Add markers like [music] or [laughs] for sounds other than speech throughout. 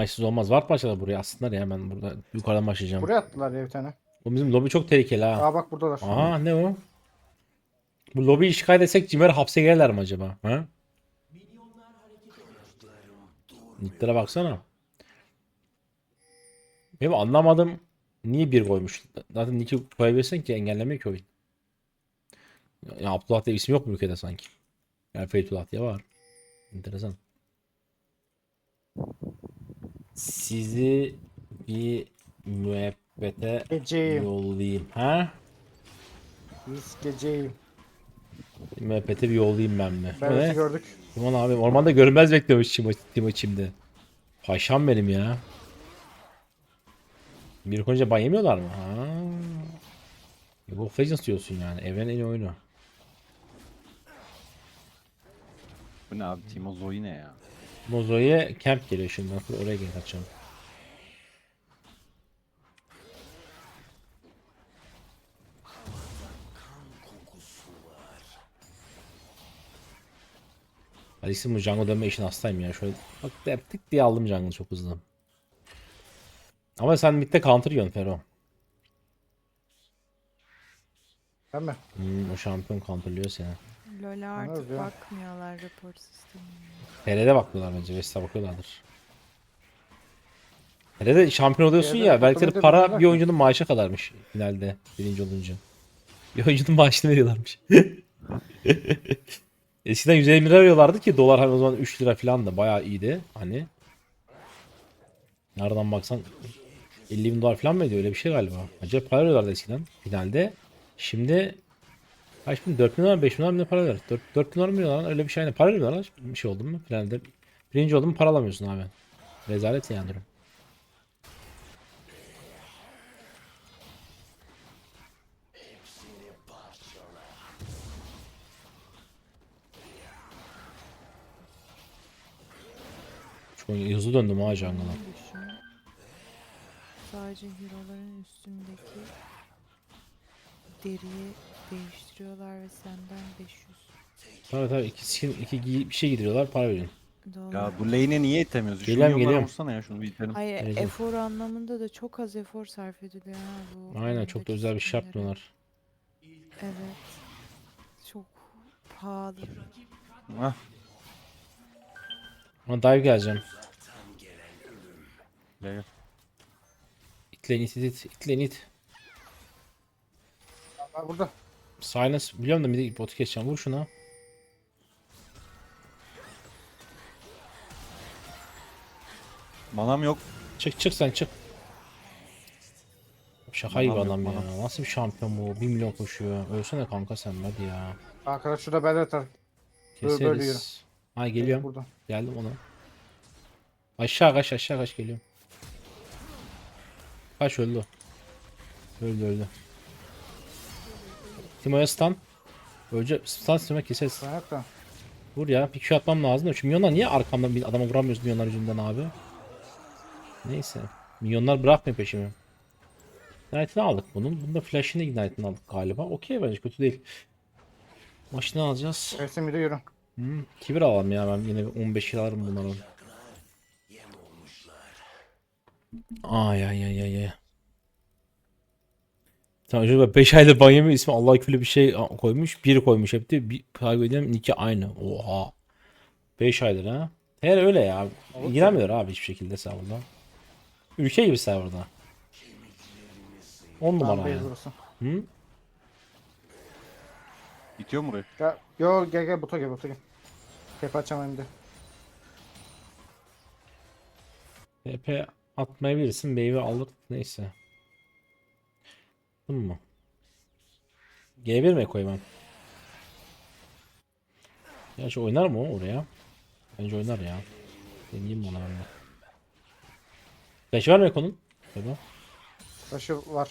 Smite'siz olmaz. Ward başladı buraya aslında ya ben burada yukarıdan başlayacağım. Buraya attılar ya bir tane. Bu bizim lobi çok tehlikeli ha. Aa bak buradalar. Aha ne o? Bu lobiyi şikayet etsek Cimer hapse girerler mi acaba? Ha? Nicklere baksana. Benim anlamadım. Niye bir koymuş? Zaten Nick'i koyabilirsin ki engellemiyor ki oyun. Ya Abdullah diye isim yok mu ülkede sanki? Yani Fethullah diye var. Enteresan. Sizi bir müebbete Geceyim. yollayayım. Ha? Biz geceyim. Bir müebbete bir yollayayım ben mi? Bu Ben ne? de gördük. Aman abi ormanda görünmez bekliyormuş Timo, şimdi. Paşam benim ya. Bir konca ban yemiyorlar mı? Ha. League of Legends diyorsun yani. Evren en iyi oyunu. Bu ne abi Timo Zoe ne ya? Mozo'ya camp geliyor şimdi. Ben oraya gel kaçacağım. Alice'in bu jungle dönme işine hastayım ya. Şöyle bak tık diye aldım jungle çok hızlı. Ama sen midde counter yiyorsun Fero. Ben mi? Hmm, o şampiyon counterlıyor seni. LoL'e artık ya. bakmıyorlar rapor sistemine. TR'de bakıyorlar bence. Vesta bakıyorlardır. TR'de şampiyon oluyorsun TR'de ya. Belki de para bakıyorlar bir oyuncunun maaşı kadarmış finalde. Birinci olunca. [laughs] Bir oyuncunun maaşını veriyorlarmış. [laughs] Eskiden 150 lira veriyorlardı ki dolar hani o zaman 3 lira falan da bayağı iyiydi. Hani. Nereden baksan 50 bin dolar falan mı ediyor öyle bir şey galiba. Acayip para veriyorlardı eskiden finalde. Şimdi kaç bin 4 bin dolar 5 bin dolar ne para ver? 4, 4 bin dolar mı lan? öyle bir şey hani para veriyorlar lan. bir şey oldu mu finalde. Birinci oldun mu para alamıyorsun abi. Rezalet yani durum. Çok hızlı döndüm ha jungle'a. Sadece hero'ların üstündeki deriyi değiştiriyorlar ve senden 500 Tabii tabii iki, skin, iki giy- bir şey giydiriyorlar para veriyorsun. dolar. Ya bu lane'e niye itemiyoruz? Geliyorum, yollara geliyorum. vursana ya şunu bir itelim. Hayır Vereceğim. efor anlamında da çok az efor sarf ediliyor ha bu. Aynen çok da oyundaki özel bir şey skinlere. yapmıyorlar. Evet. Çok pahalı. Hah, Ama dive geleceğim. gel gel. İtleyin it it it. İtleyin it. Aa, burada. Silence biliyorum da bir de botu geçeceğim. Vur şuna. Manam yok. Çık çık sen çık. Şaka gibi Manam yok, adam ya. manam. Nasıl bir şampiyon bu? 1 milyon koşuyor. Ölsene kanka sen hadi ya. Arkadaş şurada ben de atar. Böyle- böyle yürü. Keseriz. Ha geliyorum. Burada. Geldim ona. Aşağı kaç aşağı kaç geliyorum. Kaç öldü. o. Öldü öldü. Timo'ya stun. Önce stun isteme keseriz. Da. Vur ya. Bir Q atmam lazım da. Şu milyonlar niye arkamdan bir adama vuramıyoruz milyonlar yüzünden abi? Neyse. Milyonlar bırakmıyor peşimi. Ignite'ını aldık bunun. Bunda flash'ını Ignite'ını aldık galiba. Okey bence kötü değil. Maçını alacağız. Ersin bir de yürü. Hmm, kibir alalım ya ben yine bir 15 lira alırım bunları. Ay ay ay ay ay. Tamam şöyle 5 aydır ban yemiyor ismi Allah küfürlü bir şey koymuş. Bir koymuş hep de bir takip ediyorum iki aynı. Oha. 5 aydır ha. Her öyle ya. İlgilenmiyor abi hiçbir şekilde serverda. Ülke gibi serverda. 10 Tamam numara ya. Hı? İtiyor mu burayı? Gel, yo gel gel buta gel buta gel. Tepe açamayayım de. TP atmayabilirsin. Meyve alır. Neyse. Değil mı? G1 mi koymam? Gerçi oynar mı o oraya? Bence oynar ya. Deneyeyim ona ben de. Var mı Eko'nun? Eko. Taşı var.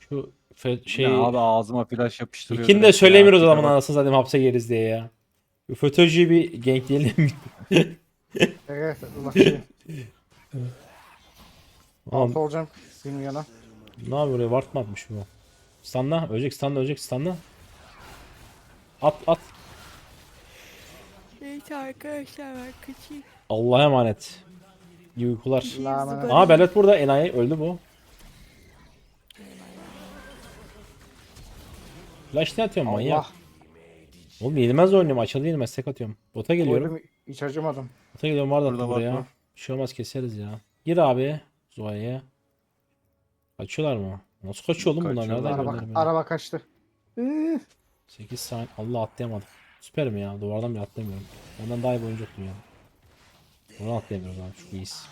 Şu fe- şey... Ya abi ağzıma flash yapıştırıyor. İkini de direkt ya. söylemiyoruz adamın bak. anasını zaten hapse gireriz diye ya. Şu FETÖ'cüyü bir gankleyelim. Gel. Allah şey. Tamam. Altı olacağım. Bilmiyorum Ne yapıyor oraya ward mı atmış bu? Stunla ölecek stunla ölecek stunla. At at. Evet arkadaşlar ben kaçayım. Allah'a emanet. İyi uykular. Aa Belet burada. Enayi öldü bu. Flash ne atıyorum manyak? Allah. Oğlum yenilmez oynuyorum. Açıldı yenilmez. Tek atıyorum. Bota geliyorum. Geliyorum. Hiç acımadım. Bota geliyorum. Var da buraya. Bir şey olmaz keseriz ya. Gir abi. Zuha'ya. Kaçıyorlar mı? Nasıl kaçıyor oğlum bunlar? Nereden Araba, gördüler beni? araba kaçtı. Üh. 8 saniye. Allah atlayamadım. Süperim ya. Duvardan bile atlayamıyorum. Ondan daha iyi bir oyuncu ya. Buradan atlayamıyoruz abi. Çok iyiyiz.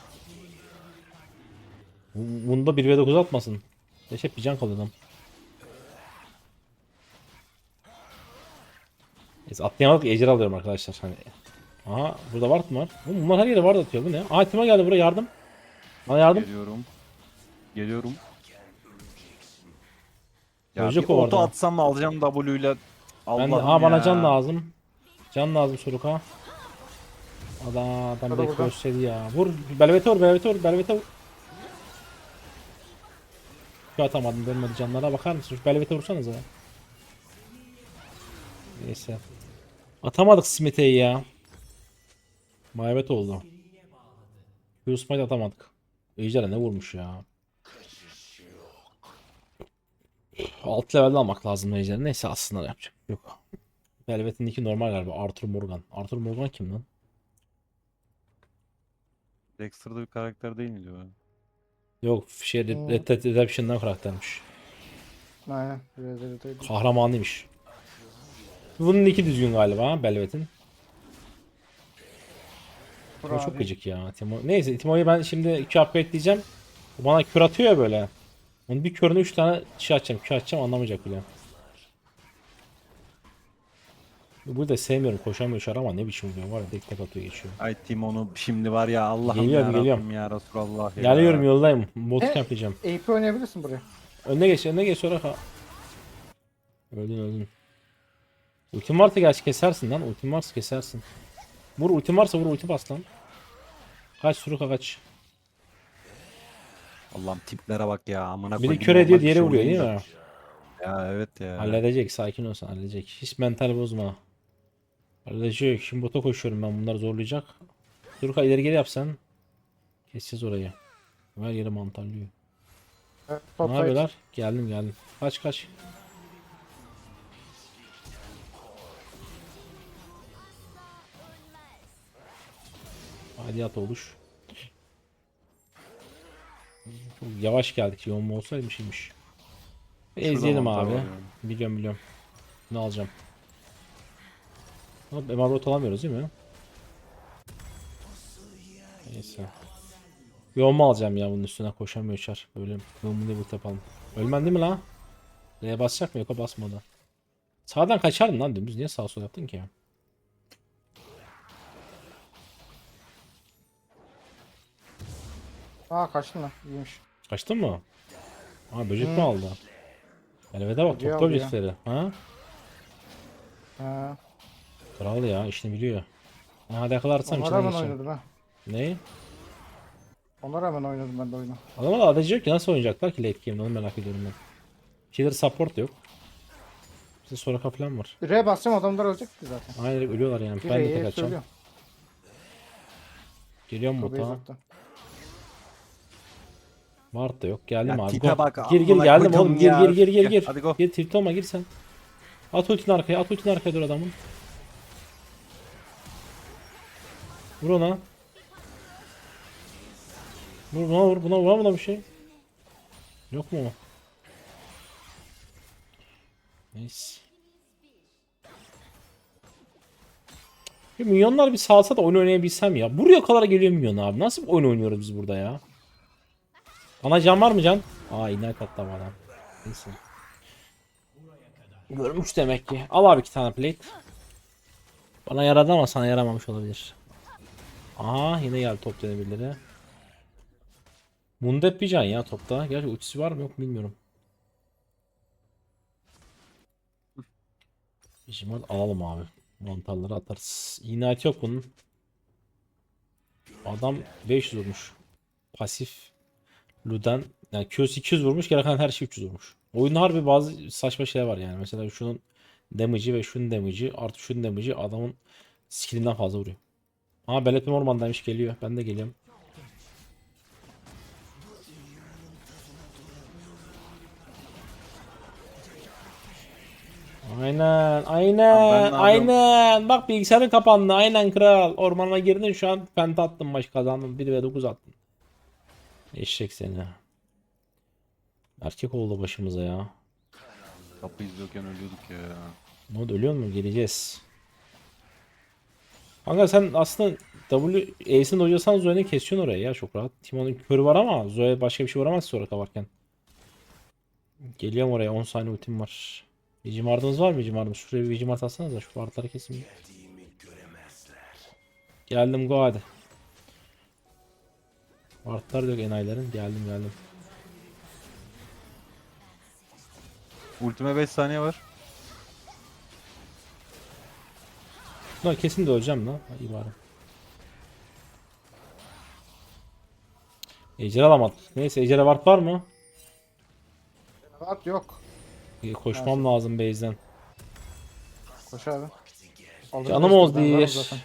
Bu- Bunda 1v9 atmasın. Beş hep bir can kalıyor adam. Neyse atlayamadık ejder alıyorum arkadaşlar. Hani. Aha burada ward mı var? Oğlum bunlar her yere ward atıyor bu ne? Aa Timo geldi buraya yardım. Bana yardım. Geliyorum. Geliyorum. Ya Ölecek bir orada. atsam alacağım W ile. Ben de, Allah'ım aa bana ya. can lazım. Can lazım Suruka. Adam adam Hadi bek buradan. gösterdi ya. Vur vur Belvete vur. Şu atamadım dönmedi canlara bakar mısın? Şu Belvete vursanız ya. Neyse. Atamadık Smith'e ya. Maybet oldu. Yusuf'u atamadık. Ejder'e ne vurmuş ya. Alt level almak lazım Ejder'i. Neyse aslında yapacak. Yok. Velvet'in iki normal galiba. Arthur Morgan. Arthur Morgan kim lan? Dexter'da bir karakter değil mi diyor. Yok şey Hmm. Red Dead Redemption'dan karaktermiş. Aynen. Değil. Kahramanıymış. Bunun iki düzgün galiba Velvet'in. Vur O çok gıcık ya. Timo. Neyse Timo'yu ben şimdi iki upgrade diyeceğim. O bana kür atıyor ya böyle. Onun bir körüne üç tane şey atacağım. Kür atacağım anlamayacak bile. Bu da sevmiyorum koşamıyor şar ama ne biçim oluyor var ya tek tek atıyor geçiyor. Ay Timon'u şimdi var ya Allah'ım Geliyorum, ya geliyorum. Rabbim ya Resulallah ya. Geliyorum yoldayım. E? Bootcamp yapacağım. AP oynayabilirsin buraya. Önüne geç, önüne geç sonra ha. Öldün öldün. Ultim varsa gerçi kesersin lan. Ultim varsa kesersin. Vur ultim varsa vur ulti bas lan. Kaç Suruka kaç. Allah'ım tiplere bak ya amına Biri koyayım. kör ediyor Normal diğeri bir şey vuruyor değil mi? Ya evet ya. Halledecek sakin olsun halledecek. Hiç mental bozma. Halledecek. Şimdi bota koşuyorum ben bunları zorlayacak. Suruka ileri geri yapsan. Keseceğiz orayı. Her yeri mantarlıyor. Evet, Ne top side. yapıyorlar? Geldim geldim. Kaç kaç. Hadi at oluş. Çok yavaş geldik. Yoğun mu olsaydı bir şeymiş. Şurada Ezdiyelim mantar abi. var ya. Biliyorum biliyorum. Ne alacağım? Hop emarot alamıyoruz değil mi? Neyse. Yoğun mu alacağım ya bunun üstüne koşamıyor çar. Böyle yoğun bir yapalım. Ölmen değil mi lan? L'ye basacak mı yoksa basmadı. Sağdan kaçardın lan dümdüz. Niye sağ sol yaptın ki? Aa kaçtın lan. İyiymiş. Kaçtın mı? Ha böcek mi Hı. aldı? Elveda bak aldı ya. objektifleri. Ha? Ha. Kral ya işini biliyor. Ha, hadi yakalarsam Ona içinden rağmen geçeceğim. oynadım ha. Ne? Ona rağmen oynadım ben de oyunu. Adama da adacı yok ki nasıl oynayacaklar ki late game'de onu merak ediyorum ben. Killer support da yok. Bizde Soraka falan var. R basacağım adamlar ölecek ki zaten. Aynen ölüyorlar yani. Bir Ben de tek R'ye söylüyorum. Geliyorum O base bota. attı. Ward da yok. Geldim Ya abi. tipe Go. bak, Gir gir amına geldim koydum oğlum. Gir ya. gir gir gir Gel, gir. hadi go. Gir tilt olma gir sen. At ultini arkaya. At ultini arkaya dur adamın. Vur ona. Vur buna vur. Buna vur buna bir şey. Yok mu o? Neyse. Ya milyonlar bir salsa da oyun oynayabilsem ya. Buraya kadar geliyor milyon abi. Nasıl bir oyun oynuyoruz biz burada ya? Ana can var mı can? Aa inek attı bu adam. Neyse. Görmüş demek ki. Al abi iki tane plate. Bana yaradı ama sana yaramamış olabilir. Aha yine geldi top denebilir. Mundep bir can ya topta. Gerçi ultisi var mı yok bilmiyorum. Bizim alalım abi. Mantarları atarız. İnat yok bunun. Adam 500 vurmuş. Pasif. Luden yani Q'su 200 vurmuş gereken her şey 300 vurmuş. Oyunda harbi bazı saçma şeyler var yani. Mesela şunun damage'i ve şunun damage'i artı şunun damage'i adamın skillinden fazla vuruyor. Ama Bellet'in ormandaymış geliyor. Ben de geliyorum. Aynen, aynen, aynen. Bak bilgisayarın kapandı. Aynen kral. Ormana girdin şu an penta attın maç kazandın. 1 ve 9 attın. Eşek seni. Erkek oldu başımıza ya. Kapı izliyorken ölüyorduk ya. Ne oldu ölüyor mu? Geleceğiz. Kanka sen aslında W Ace'in hocasan Zoe'ni kesiyorsun oraya ya çok rahat. Timon'un körü var ama Zoe başka bir şey vuramaz sonra kavarken. Geliyorum oraya 10 saniye ultim var. Vigimard'ınız var mı Vigimard'ın? Şuraya bir Vigimard atsanız da şu wardları kesin. Geldim go hadi. Wardlar da yok enayilerin. Geldim geldim. Ultime 5 saniye var. Lan kesin de öleceğim lan. İyi bari. Ejder alamadık. Neyse Ejder'e ward var mı? At yok. Ee, Koşmam lazım base'den. Koş abi. Alırız Canım değil. zaten.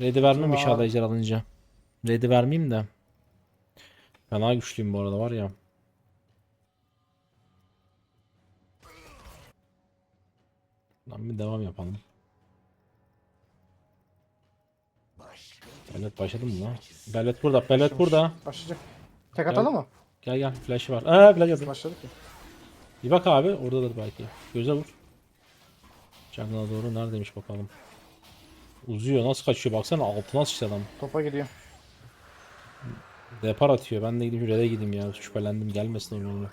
Ready vermem inşallah Ejder alınca. Ready vermeyeyim de. Fena güçlüyüm bu arada var ya. Lan bir devam yapalım. Bellet başladı mı lan? Bellet burada, Bellet burada. Başlayacak. Tek atalım mı? Gel gel flash'ı var. Aa flash atıyor. Başladık ya. Bir bak abi oradadır belki. Göze vur. Jungle'a doğru neredeymiş bakalım. Uzuyor nasıl kaçıyor baksana altına sıçtı adam. Topa gidiyor. Depar atıyor ben de gideyim Red'e gideyim ya şüphelendim gelmesin oyunu.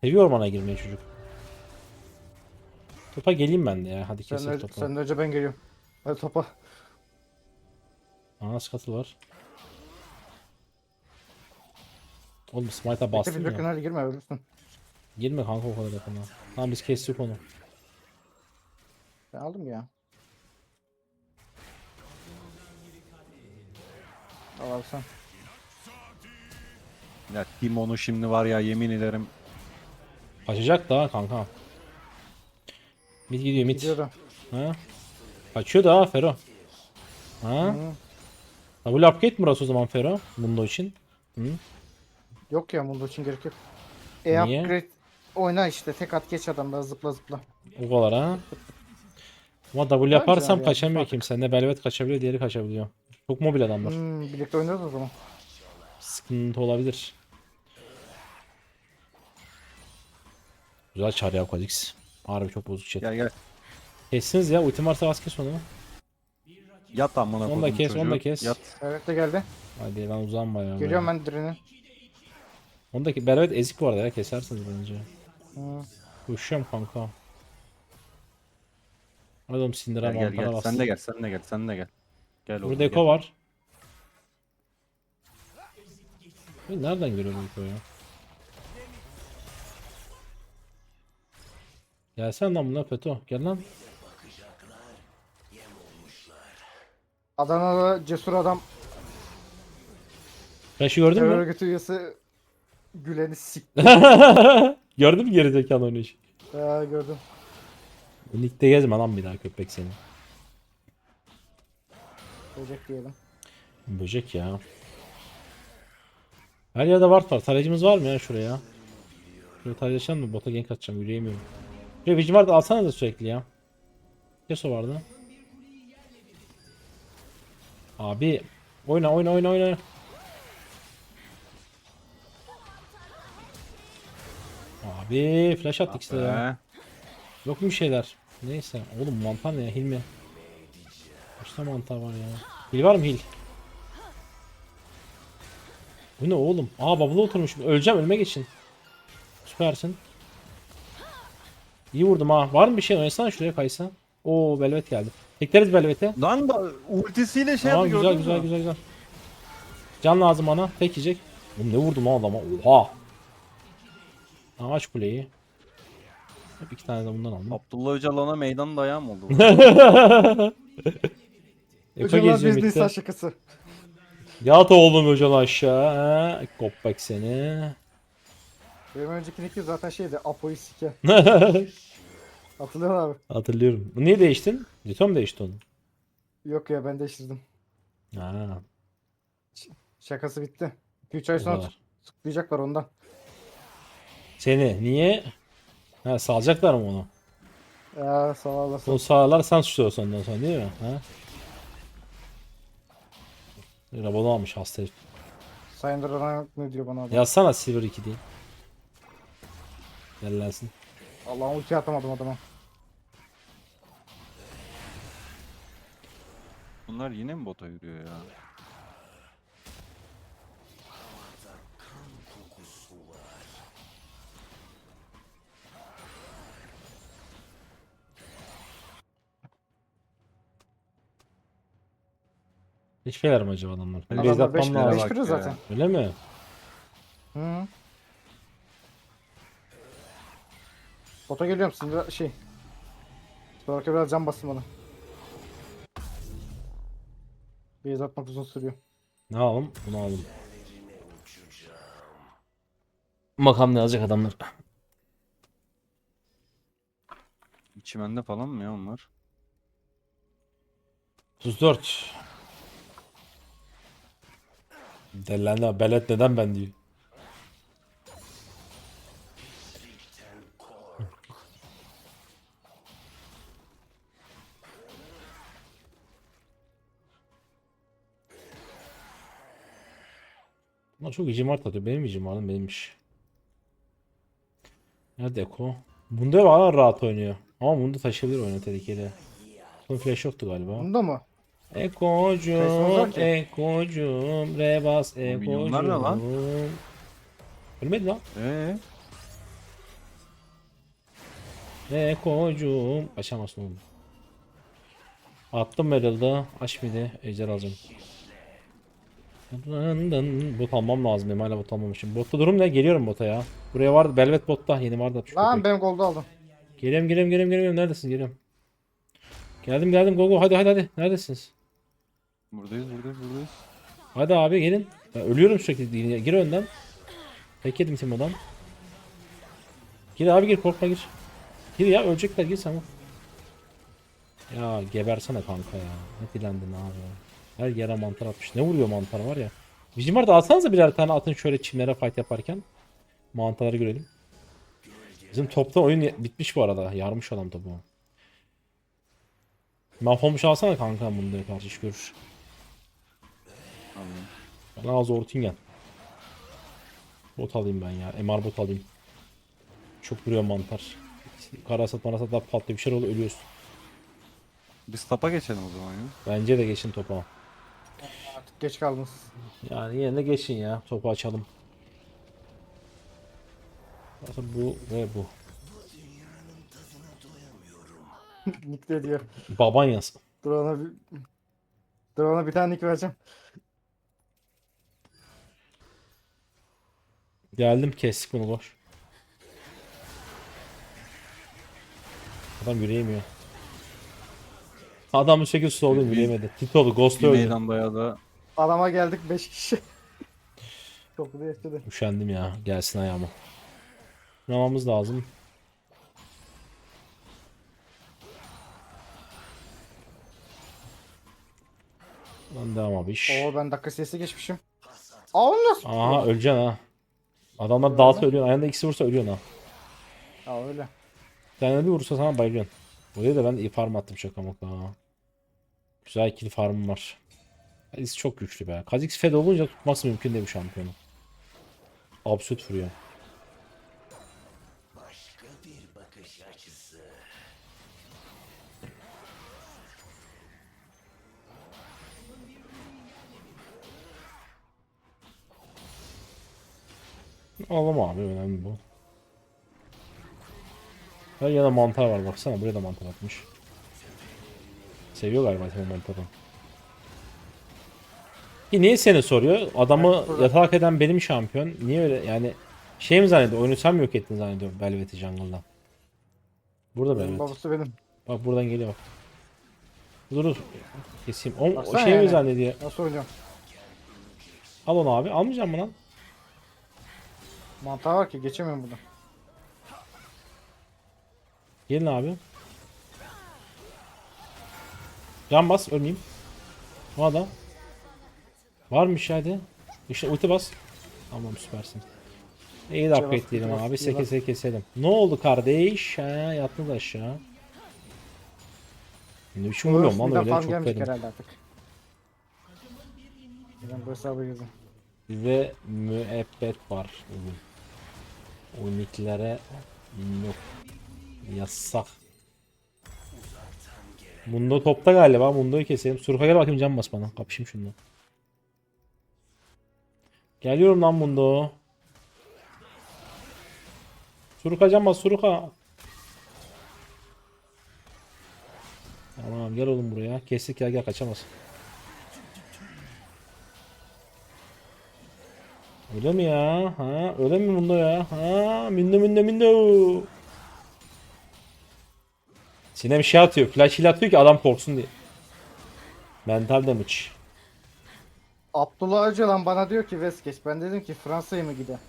Seviyor ormana girmeyi çocuk. Topa geleyim ben de ya hadi Sen kesin de, topa. sen önce ben geliyorum. Hadi topa. Aa skatıl var. Oğlum smite'a bastın ya. hadi girme ölürsün. Girme kanka o kadar yakına. Tamam biz kestik onu. Ben aldım ya. Al sen. Ya Timon'u şimdi var ya yemin ederim. Kaçacak da kanka. Mid gidiyor mid. Gidiyor da. Ha? Kaçıyor da ha Fero. Ha? Hı. Double upgrade mi burası o zaman Fero? Mundo için. Hı? Yok ya bunda için gerek yok. E Niye? upgrade oyna işte tek at geç adamda zıpla zıpla. O kadar ha. Ama W yaparsam ya, kaçamıyor fark. kimse. Ne Belvet kaçabiliyor diğeri kaçabiliyor. Çok mobil adamlar. Hmm, birlikte oynarız o zaman. Sıkıntı olabilir. Güzel çar ya Kha'Zix. Harbi çok bozuk chat. Gel gel. Kessiniz ya. Ultim varsa az kes onu. Yat amına Onu da koydum kes, onu çocuğu. da kes. Yat. Evet de geldi. Hadi ben uzanma ya. Geliyorum ben direni. Ondaki Belvet ezik bu arada ya. Kesersiniz bence. Hı. Koşuyorum kanka. Hadi oğlum Gel sindiren gel vampara gel. bastı. Sen de gel sen de gel sen de gel. Gel oğlum, Burada gel. Eko var. Ben nereden görüyorum Eko'yu ya? Gelsene lan buna Peto. Gel lan. Adana'da cesur adam Flash'ı gördün terör mü? örgütü üyesi Gülen'i sik. [laughs] gördün mü gerizekalı onu hiç? Ha, gördüm. Nick'te gezme lan bir daha köpek seni. Böcek diyelim. Böcek ya. Her yerde ward var. Tarayıcımız var mı ya şuraya? Şuraya tarayacağım mı? Bota gank atacağım. Yürüyemiyorum. Şuraya Vigimard alsana da sürekli ya. Keso vardı. Abi. Oyna oyna oyna oyna. Abi flash attık işte ya. Yok mu bir şeyler? Neyse. Oğlum mantar ne ya? Hil mi? Kaçta mantar var ya? Hil var mı hil? Bu ne oğlum? Aa bubble'a oturmuşum. Öleceğim önüme geçin. Süpersin. İyi vurdum ha. Var mı bir şey? Oynasana şuraya kaysa. Oo Velvet geldi. Tekleriz Velvet'e. Lan da ultisiyle şey Tamam yaptı güzel gördün güzel mü? güzel güzel. Can lazım bana. Tek yiyecek. Oğlum ne vurdum lan adama? Oha. Aç kuleyi. Hep iki tane de bundan aldım. Abdullah Öcalan'a meydan dayağı mı oldu? [laughs] bu? Eko Öcalan geziyor biz midde. Nisan şakası. Yat oğlum hocan aşağı. ha. Kopbak seni. Benim önceki nick'im zaten şeydi Apo'yu sike. [laughs] Hatırlıyor musun abi? Hatırlıyorum. Niye değiştin? Lito mu değişti onu? Yok ya ben değiştirdim. Ha, Şakası bitti. 2-3 ay sonra kadar. tıklayacaklar ondan. Seni niye? Ha salacaklar mı onu? Ya sağ olasın. Bunu sağlar sen suçluyorsun ondan sonra değil mi? Ha? Rabonu almış hasta herif. Sayın ne diyor bana? adam? Yazsana Silver 2 diye. Yerlensin. Allah'ım ulti atamadım adama. Bunlar yine mi bota yürüyor ya? Ne şeyler mi acaba adamlar? Ben Adamlar base 5 atmam lazım. bak kırıyor ya. zaten. Öyle mi? Hı. Bota geliyorum şimdi biraz- şey. Sonraki biraz can bastım bana. Beyaz atmak uzun sürüyor. Ne alalım? Bunu alalım. Bakalım ne alacak adamlar. Çimende falan mı ya onlar? 34. Delilendi abi. Belet neden ben diyor. Bunlar çok icimart atıyor. Benim icimarım benimmiş. Nerede Eko? Bunda bana rahat oynuyor. Ama bunda taşıyabilir oyunu tehlikeli. Bunun flash yoktu galiba. Bunda mı? Ekocum, ekocum, rebas milyonlar ne lan? ekocum. Ölmedi lan. Eee? Ekocum. Açamazsın oğlum. Attım Meryl'da. Aç mıydı? Ejder alacağım. Dın dın. Bot almam lazım benim hala bot almamışım. Botta durum ne? Geliyorum bota ya. Buraya vardı. Belvet botta. Yeni vardı. Lan köpek. benim goldu aldım. Geliyorum geliyorum geliyorum geliyorum. Neredesin? Geliyorum. Geldim geldim. Go go. Hadi hadi hadi. Neredesiniz? Buradayız buradayız buradayız. Hadi abi gelin. Ben ölüyorum sürekli. Gir önden. Tek yedim Timo'dan. Gir abi gir korkma gir. Gir ya ölecekler gir sen. Ya gebersene kanka ya. Ne dilendin abi. Her yere mantar atmış. Ne vuruyor mantar var ya. Bizim vardı alsanıza birer tane atın şöyle çimlere fight yaparken. Mantarları görelim. Bizim topta oyun bitmiş bu arada. Yarmış adam topu. Mahvolmuş alsana kanka bunu da karşı iş görür. Bana az Ortingen. Bot alayım ben ya. MR bot alayım. Çok vuruyor mantar. Karasat marasat daha patlıyor bir şey oluyor ölüyorsun. Biz tapa geçelim o zaman ya. Bence de geçin topa. Artık geç kaldınız. Yani yine de geçin ya. Topu açalım. Zaten bu ve bu. [laughs] Nick de diyor. Baban yaz. Dur ona bir... Dur ona bir tane nick vereceğim. Geldim kestik bunu boş. Adam yürüyemiyor. Adam bu şekilde slow'du yürüyemedi. Tito'lu, Ghost'u öldü. meydan bayağı da Adama geldik 5 kişi. [laughs] Çok da yaşadı. Üşendim ya. Gelsin ayağıma. Ramamız lazım. Lan devam abi iş. Oo ben dakika sesi geçmişim. Aa onu nasıl? Aha öleceksin ha. Adamlar dağıtı ölüyorsun. Ayağında ikisi vursa ölüyorsun ha. Aa öyle. Tane bir vursa sana bayılıyorsun. Buraya da ben iyi farm attım şaka maka. Güzel ikili farmım var. Kha'Zix çok güçlü be. Kha'Zix fed olunca tutması mümkün değil şampiyonu. Absürt vuruyor. Alalım abi önemli bu. Her yana mantar var baksana buraya da mantar atmış. Seviyor galiba senin mantarı. Ki niye seni soruyor? Adamı yatalak eden benim şampiyon. Niye öyle yani şey mi zannediyor? Oyunu sen mi yok ettin zannediyor Velvet'i jungle'dan. Burada Benim Velvet. babası benim. Bak buradan geliyor bak. Dur dur. Keseyim. O, o Baksana şey mi yani. zannediyor? Nasıl oynayacağım? Al onu abi. Almayacağım mı lan? Mantar var ki geçemiyorum buradan. Gelin abi. Can bas ölmeyeyim. Bu adam. Varmış hadi. İşte ulti bas. Tamam süpersin. İyi ulti bas, abi. Seke keselim. Ne oldu kardeş? Ha, yattınız aşağı. Ne biçim vuruyorum lan Öyle çok derin. herhalde artık. Ben bu hesabı yazayım. Ve müebbet var. Uniklere yok. Yasak. Mundo topta galiba. Mundo'yu keselim. Surka gel bakayım can bas bana. Kapışayım şunu. Geliyorum lan Mundo. Suruka can bas Suruka. Tamam gel oğlum buraya. Kestik ya gel kaçamaz. Öyle mi ya? Ha? Öyle mi Mundo ya? Ha? Mindo mindo mindo. Sinem şey atıyor. Flash heal atıyor ki adam korksun diye. Mental damage. Abdullah Öcalan bana diyor ki Veskeç. Ben dedim ki Fransa'ya mı gidelim?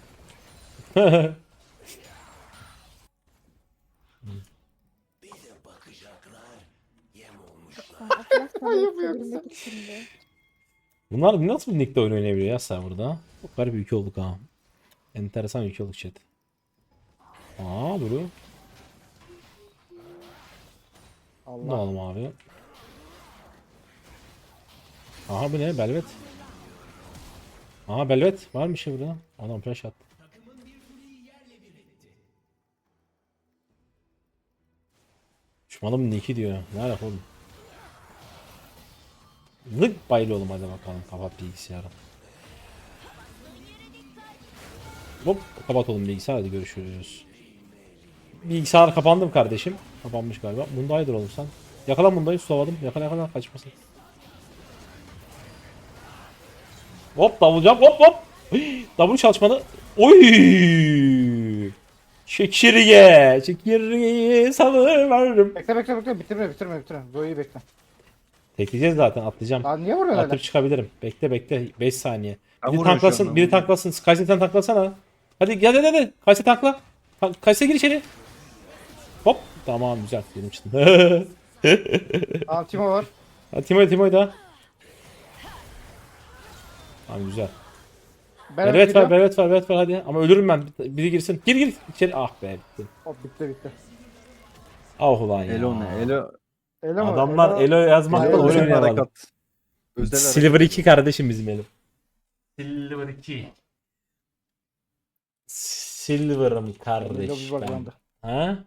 Yapıyorsun. içinde. Bunlar nasıl bir nickte oyun oynayabiliyor ya serverda? Çok garip bir ülke olduk ha. Enteresan ülke olduk chat. Aa Duru. Ne Allah. alalım abi? Aha bu ne? Belvet. Aha Belvet. Var mı şey burada? Adam flash attı. Düşmanım Nick'i diyor. Ne alaka oğlum? Lık bayılı oğlum hadi bakalım. Kapat bilgisayarı. Hop kapat oğlum bilgisayar hadi görüşürüz. Bilgisayar kapandı mı kardeşim? Kapanmış galiba. Mundaydır oğlum sen. Yakala Mundayı sulavadım. Yakala yakala kaçmasın. Hop davulcam hop hop. Hii, Davul çalışmadı. Oy! Çekirge, çekirgeyi salıveririm. Bekle bekle bekle bitirme bitirme bitirme. Zoe'yi bekle. Tekleyeceğiz zaten atlayacağım. Lan niye vuruyorsun öyle? Atıp çıkabilirim. Bekle bekle 5 saniye. Ben Biri vuruyorum şu tanklasın, anda, biri vuruyorum. tanklasın. Kayse sen tanklasana. Hadi gel hadi hadi. Kayse tankla. Ta- Kayse gir içeri. Hop. Tamam güzel. Benim çıktım. Tamam [laughs] Timo var. Timo'ya Timo'ya da. Tamam güzel. Ben var, belvet var, belvet var hadi. Ama ölürüm ben. Biri girsin. Gir gir içeri. Ah be bitti. Hop bitti bitti. Ah ulan ya. Elo ne? Elo. Elo mu? Adamlar Elo yazmakla Elo oyun özel harekat. Özel harekat. Silver 2 kardeşim bizim Elo. Silver 2. Silver'ım Elo kardeş bir ben. buglandı. Ha?